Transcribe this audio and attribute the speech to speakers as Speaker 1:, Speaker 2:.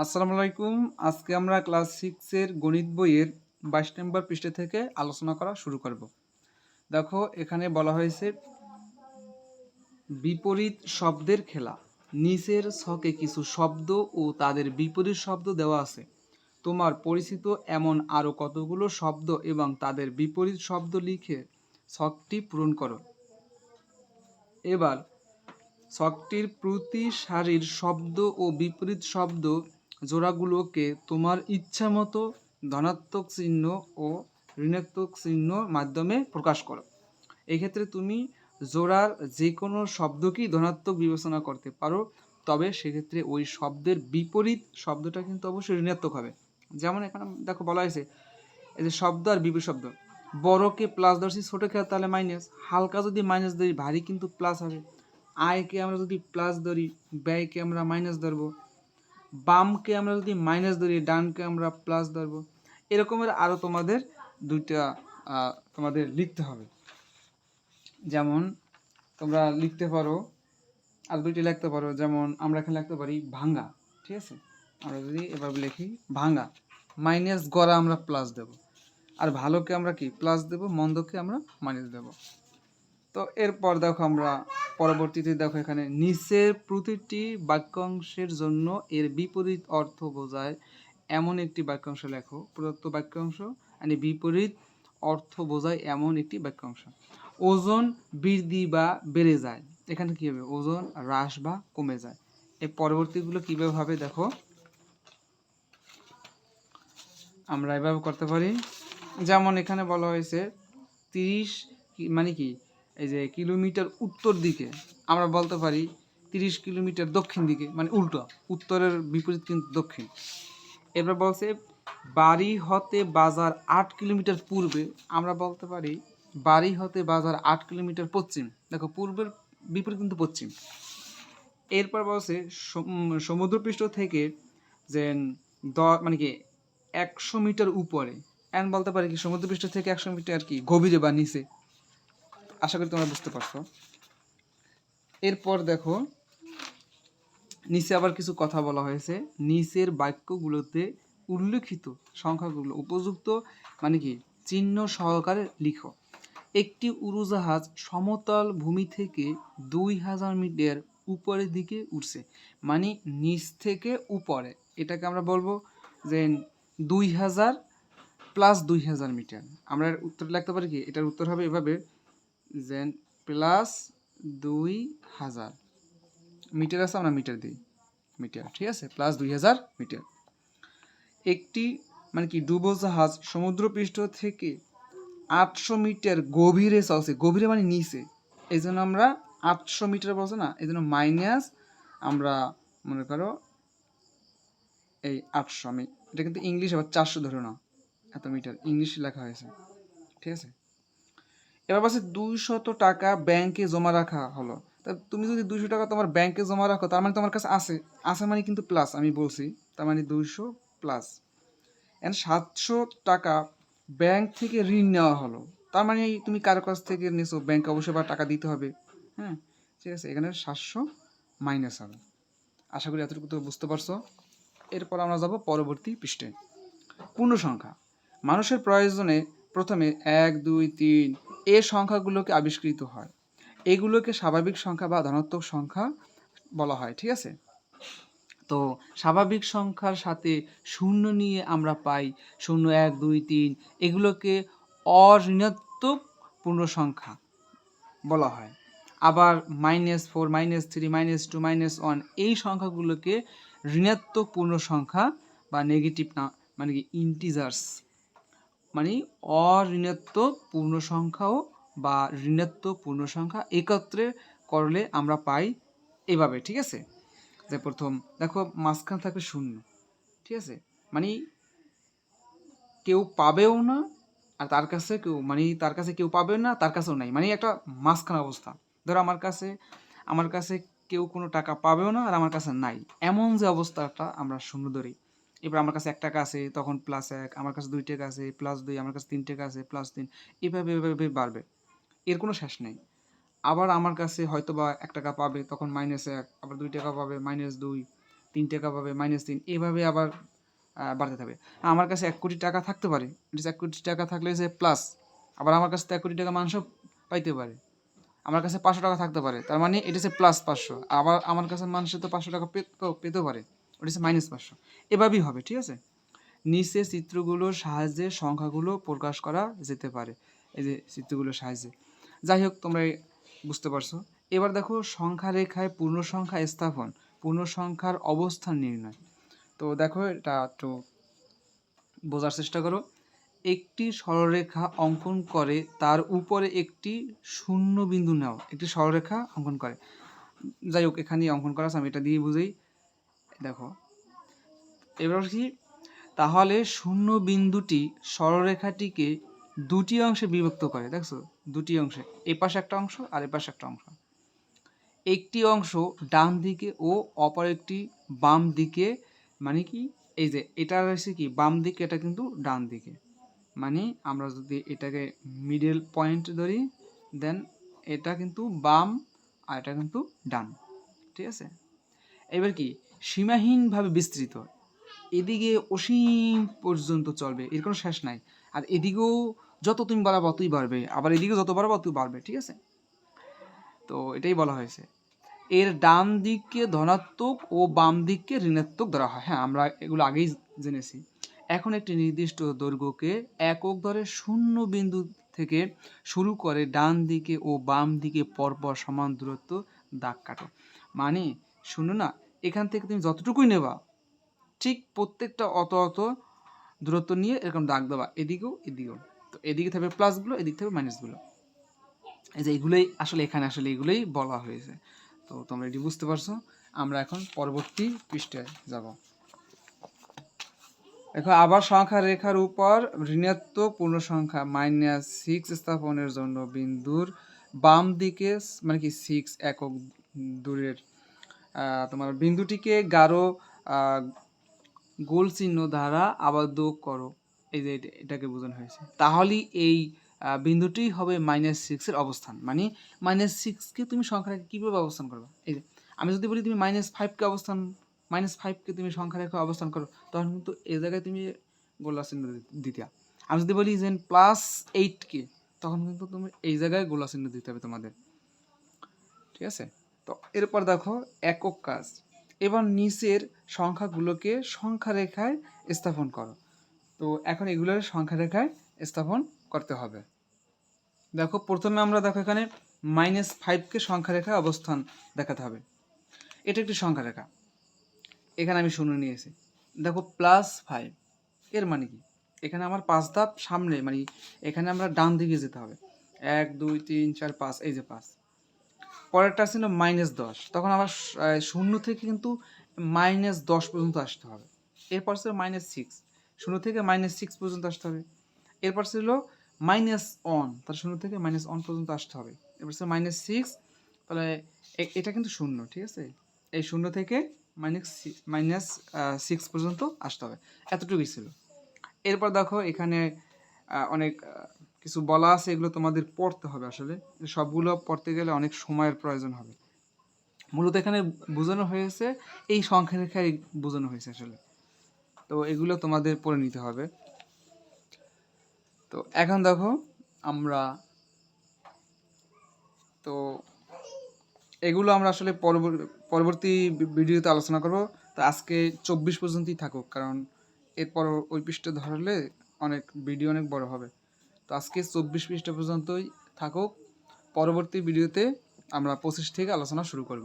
Speaker 1: আসসালামু আলাইকুম। আজকে আমরা ক্লাস সিক্সের গণিত বইয়ের বাইশ নম্বর পৃষ্ঠা থেকে আলোচনা করা শুরু করব। দেখো, এখানে বলা হয়েছে, বিপরীত শব্দের খেলা। নিচের ছকে কিছু শব্দ ও তাদের বিপরীত শব্দ দেওয়া আছে। তোমার পরিচিত এমন আরও কতগুলো শব্দ এবং তাদের বিপরীত শব্দ লিখে ছকটি পূরণ করো। এবার, ছকটির প্রতি সারির শব্দ ও বিপরীত শব্দ জোড়াগুলোকে তোমার ইচ্ছা মতো ধনাত্মক চিহ্ন ও ঋণাত্মক চিহ্নর মাধ্যমে প্রকাশ করো। এক্ষেত্রে তুমি জোড়ার যে কোনো শব্দকেই ধনাত্মক বিবেচনা করতে পারো, তবে সেক্ষেত্রে ওই শব্দের বিপরীত শব্দটা কিন্তু অবশ্যই ঋণাত্মক হবে। যেমন এখানে দেখো বলা হয়েছে, এই যে শব্দ আর বিপরীত শব্দ বড়কে প্লাস ধরছি, ছোটো ছোটোকে তাহলে মাইনাস হালকা যদি মাইনাস ধরি, ভারী কিন্তু প্লাস হবে। আয়কে আমরা যদি প্লাস ধরি ব্যয়কে আমরা মাইনাস ধরবো। বামকে আমরা যদি মাইনাস ধরি, ডানকে আমরা প্লাস ধরবো। এরকমের আরও তোমাদের দুইটা তোমাদের লিখতে হবে। যেমন তোমরা লিখতে পারো আর দুইটি লিখতে পারো। যেমন আমরা এখানে লিখতে পারি ভাঙ্গা, ঠিক আছে? আমরা যদি এভাবে লিখি, ভাঙ্গা মাইনাস গড়া আমরা প্লাস দেব। আর ভালোকে আমরা কি? প্লাস দেব, মন্দকে আমরা মাইনাস দেব। তো এরপর দেখো আমরা পরবর্তীতে দেখো এখানে নিচের প্রতিটি বাক্যাংশের জন্য এর বিপরীত অর্থ বোঝায়। এমন একটি বাক্যাংশ লেখো, প্রদত্ত বাক্যাংশ মানে বিপরীত অর্থ বোঝায় এমন একটি বাক্যাংশ। ওজন বৃদ্ধি বা বেড়ে যায়, এখানে কি হবে? ওজন হ্রাস বা কমে যায়। এই পরবর্তীগুলো কীভাবে হবে দেখো? আমরা এভাবে করতে পারি। যেমন এখানে বলা হয়েছে তিরিশ মানে কি? এই যে কিলোমিটার উত্তর দিকে, আমরা বলতে পারি তিরিশ কিলোমিটার দক্ষিণ দিকে মানে উল্টো, উত্তরের বিপরীত কিন্তু দক্ষিণ। এবার বলছে বাড়ি হতে বাজার আট কিলোমিটার পূর্বে, আমরা বলতে পারি বাড়ি হতে বাজার আট কিলোমিটার পশ্চিম। দেখো, পূর্বের বিপরীত কিন্তু পশ্চিম। এরপর বলছে সমুদ্রপৃষ্ঠ থেকে যে দ মানে কি, একশো মিটার উপরে, এন বলতে পারি কি, সমুদ্রপৃষ্ঠ থেকে একশো মিটার কি, গভীরে বা নিচে। আশা করি তোমরা বুঝতে পারছ। এরপর দেখো, নিচে আবার কিছু কথা বলা হয়েছে। নিচের বাক্যগুলোতে উল্লেখিত সংখ্যাগুলো উপযুক্ত মানে কি? চিহ্ন সহকারে লিখো। একটি উড়োজাহাজ সমতল ভূমি থেকে দুই হাজার মিটার উপরের দিকে উঠছে মানে নিচ থেকে উপরে। এটাকে আমরা বলব যে দুই হাজার প্লাস দুই হাজার মিটার। আমরা উত্তর লিখতে পারি কি? এটার উত্তর হবে এভাবে যে প্লাস দুই হাজার। মিটার আছে আমরা মিটার দিই। মিটার, ঠিক আছে? প্লাস দুই হাজার মিটার। একটি মানে কি ডুবোজাহাজ সমুদ্রপৃষ্ঠ থেকে আটশো মিটার গভীরে চলছে। গভীরে মানে নিচে। এই জন্য আমরা আটশো মিটার বলছে না? এই জন্য মাইনাস আমরা মনে করো এই আটশো আমি এটা কিন্তু ইংলিশ আবার চারশো ধরে না এত মিটার। ইংলিশ লেখা হয়েছে। ঠিক আছে? এবার বলছে দুইশত টাকা ব্যাংকে জমা রাখা হলো। তা তুমি যদি দুইশো টাকা তোমার ব্যাংকে জমা রাখো, তার মানে তোমার কাছে আছে। আছে মানে কিন্তু প্লাস আমি বলছি। তার মানে দুইশো প্লাস এন্ড সাতশো টাকা ব্যাংক থেকে ঋণ নেওয়া হলো। তার মানে তুমি কারও কাছ থেকে নিছো ব্যাংকে অবশ্যই বা টাকা দিতে হবে। হ্যাঁ ঠিক আছে, এখানে সাতশো মাইনাস হবে। আশা করি এতটুকু তো বুঝতে পারছ। এরপর আমরা যাব পরবর্তী পৃষ্ঠে। পূর্ণ সংখ্যা। মানুষের প্রয়োজনে প্রথমে এক, দুই, তিন এ সংখ্যাগুলোকে আবিষ্কৃত হয়। এগুলোকে স্বাভাবিক সংখ্যা বা ধনাত্মক সংখ্যা বলা হয়, ঠিক আছে? তো স্বাভাবিক সংখ্যার সাথে শূন্য নিয়ে আমরা পাই, শূন্য, এক, দুই, তিন, এগুলোকে অঋণাত্মক পূর্ণ সংখ্যা বলা হয়। আবার minus four minus three minus two minus one এই সংখ্যাগুলোকে ঋণাত্মক পূর্ণ সংখ্যা বা নেগেটিভ না মানে কি ইন্টিজার্স মানে অঋণাত্মক পূর্ণ সংখ্যাও বা ঋণাত্মক পূর্ণ সংখ্যা একত্রে করলে আমরা পাই এভাবে, ঠিক আছে? যে প্রথম, দেখো মাঝখান থাকবে শূন্য, ঠিক আছে? মানে কেউ পাবেও না আর তার কাছে কেউ মানে তার কাছে কেউ পাবে না, তার কাছেও নাই। মানে একটা মাঝখান অবস্থা। ধরো আমার কাছে আমার কাছে কেউ কোনো টাকা পাবেও না আর আমার কাছে নাই। এমন যে অবস্থাটা আমরা শূন্য ধরি। এবার আমার কাছে এক টাকা আছে, তখন প্লাস এক, আমার কাছে দুই টাকা আছে প্লাস দুই, আমার কাছে তিন টাকা আছে প্লাস তিন, এভাবে এভাবে বাড়বে। এর কোনো শেষ নেই। আবার আমার কাছে হয়তো বা এক টাকা পাবে, তখন মাইনাস এক, আবার দুই টাকা পাবে মাইনাস দুই, তিন টাকা পাবে মাইনাস তিন, এভাবে আবার বাড়তে থাকবে। আমার কাছে এক কোটি টাকা থাকতে পারে এক কোটি টাকা থাকলে যে প্লাস আবার আমার কাছে তো এক কোটি টাকা মানুষও পাইতে পারে। আমার কাছে পাঁচশো টাকা থাকতে পারে, তার মানে এটা হচ্ছে প্লাস পাঁচশো, আবার আমার কাছে মানুষের তো পাঁচশো টাকা পেতেও পেতেও পারে। ওটা হচ্ছে মাইনাস পাঁচশো এভাবেই হবে, ঠিক আছে? নিচে চিত্রগুলোর সাহায্যে সংখ্যাগুলো প্রকাশ করা যেতে পারে, এই যে চিত্রগুলোর সাহায্যে। যাই হোক, তোমরা বুঝতে পারছ। এবার দেখো সংখ্যা রেখায় পূর্ণ সংখ্যা স্থাপন পূর্ণ সংখ্যার অবস্থান নির্ণয়। তো দেখো, এটা একটু বোঝার চেষ্টা করো। একটি সরলরেখা অঙ্কন করে, তার উপরে একটি শূন্য বিন্দু নাও। একটি সরলরেখা অঙ্কন করে। যাই হোক এখানে অঙ্কন করা আমি এটা দিয়ে বুঝেই। দেখো। এবার কি তাহলে শূন্য বিন্দুটি সরলরেখাটিকে দুটি অংশে বিভক্ত করে, দেখছ? দুটি অংশে, এ পাশে একটা অংশ আর এ পাশে একটা অংশ। একটি অংশ ডান দিকে ও অপর একটি বাম দিকে মানে কি? এই যে, এটা রয়েছে কি? বাম দিকে, এটা কিন্তু ডান দিকে। মানে আমরা যদি এটাকে মিডল পয়েন্ট ধরি দেন এটা কিন্তু বাম আর এটা কিন্তু ডান। ঠিক আছে? এবার কি? সীমাহীনভাবে বিস্তৃত। এদিকে অসীম পর্যন্ত চলবে, এর কোনো শেষ নাই। আর এদিকেও যত তুমি বাড়াবো ততই বাড়বে, আবার এদিকে যত বাড়াবো ততই বাড়বে, ঠিক আছে? তো এটাই বলা হয়েছে। এর ডান দিককে ধনাত্মক ও বাম দিককে ঋণাত্মক ধরা হয়। হ্যাঁ আমরা এগুলো আগেই জেনেছি। এখন একটি নির্দিষ্ট দৈর্ঘ্যকে একক ধরে শূন্য বিন্দু থেকে শুরু করে ডান দিকে ও বাম দিকে পরপর সমান দূরত্ব দাগ কাটো। মানে শুনো না এখান থেকে তুমি যতটুকুই নেবা, ঠিক প্রত্যেকটা অত অত দূরত্ব নিয়ে এরকম দাগ দেবা, এদিকেও এদিকেও। তো এদিকে থাকবে প্লাসগুলো এদিক থাকবে মাইনাসগুলো এই যে এগুলোই আসলে এখানে আসলে এগুলোই বলা হয়েছে। তো তোমরা এটি বুঝতে পারছ, আমরা এখন পরবর্তী পৃষ্ঠায় যাব। এখন আবার সংখ্যা রেখার উপর ঋণাত্মক পূর্ণ সংখ্যা মাইনাস সিক্স স্থাপনের জন্য বিন্দুর বাম দিকে মানে কি সিক্স একক দূরের তোমার বিন্দুটিকে গাঢ় গোল চিহ্ন দ্বারা আবদ্ধ করো। এই যে এটা- এটাকে বোঝানো হয়েছে। তাহলেই এই বিন্দুটি হবে মাইনাস সিক্সের অবস্থান। মানে মাইনাস সিক্সকে তুমি সংখ্যাটাকে কীভাবে অবস্থান করবে? এই যে, আমি যদি বলি তুমি মাইনাস ফাইভকে অবস্থান মাইনাস ফাইভকে তুমি সংখ্যা রেখে অবস্থান করো, তখন কিন্তু এই জায়গায় তুমি গোলা চিহ্ন দিতে। আমি যদি বলি যে প্লাস এইটকে তখন কিন্তু তুমি এই জায়গায় গোলা চিহ্ন দিতে হবে তোমাদের। ঠিক আছে? তো এরপর দেখো একক কাজ। এবার নিচের সংখ্যাগুলোকে সংখ্যা রেখায় স্থাপন করো। তো এখন এগুলোর সংখ্যা রেখায় স্থাপন করতে হবে। দেখো প্রথমে আমরা দেখো এখানে মাইনাস ফাইভকে সংখ্যা রেখায় অবস্থান দেখাতে হবে। এটা একটি সংখ্যা রেখা এখানে আমি শূন্য নিয়েছি। দেখো প্লাস ফাইভ এর মানে কি? এখানে আমার পাঁচ ধাপ সামনে মানে এখানে আমরা ডান দিকে যেতে হবে। এক, দুই, তিন, চার, পাঁচ, এই যে পাঁচ। পরেরটা ছিল মাইনাস দশ। তখন আবার শূন্য থেকে কিন্তু মাইনাস দশ পর্যন্ত আসতে হবে। এরপর ছিল মাইনাস সিক্স। শূন্য থেকে মাইনাস সিক্স পর্যন্ত আসতে হবে। এরপর ছিল মাইনাস ওয়ান। তার শূন্য থেকে মাইনাস ওয়ান পর্যন্ত আসতে হবে। এরপর ছিল মাইনাস সিক্স। তাহলে এটা কিন্তু শূন্য, ঠিক আছে? এই শূন্য থেকে মাইনাস মাইনাস সিক্স পর্যন্ত আসতে হবে। এতটুকুই ছিল। এরপর দেখো এখানে অনেক কিছু বলা আছে, এগুলো তোমাদের পড়তে হবে আসলে। সবগুলো পড়তে গেলে অনেক সময়ের প্রয়োজন হবে। মূলত এখানে বোঝানো হয়েছে, এই সংখ্যা রেখায় বোঝানো হয়েছে আসলে। তো এগুলো তোমাদের পড়ে নিতে হবে। তো এখন দেখো, আমরা তো এগুলো আমরা আসলে পরবর- পরবর্তী ভিডিওতে আলোচনা করব। তো আজকে চব্বিশ পর্যন্তই থাকুক, কারণ এরপর ওই পৃষ্ঠে ধরলে অনেক, ভিডিও অনেক বড় হবে। তো আজকে চব্বিশ পৃষ্ঠা পর্যন্তই থাকুক। পরবর্তী ভিডিওতে আমরা পঁচিশ থেকে আলোচনা শুরু করব।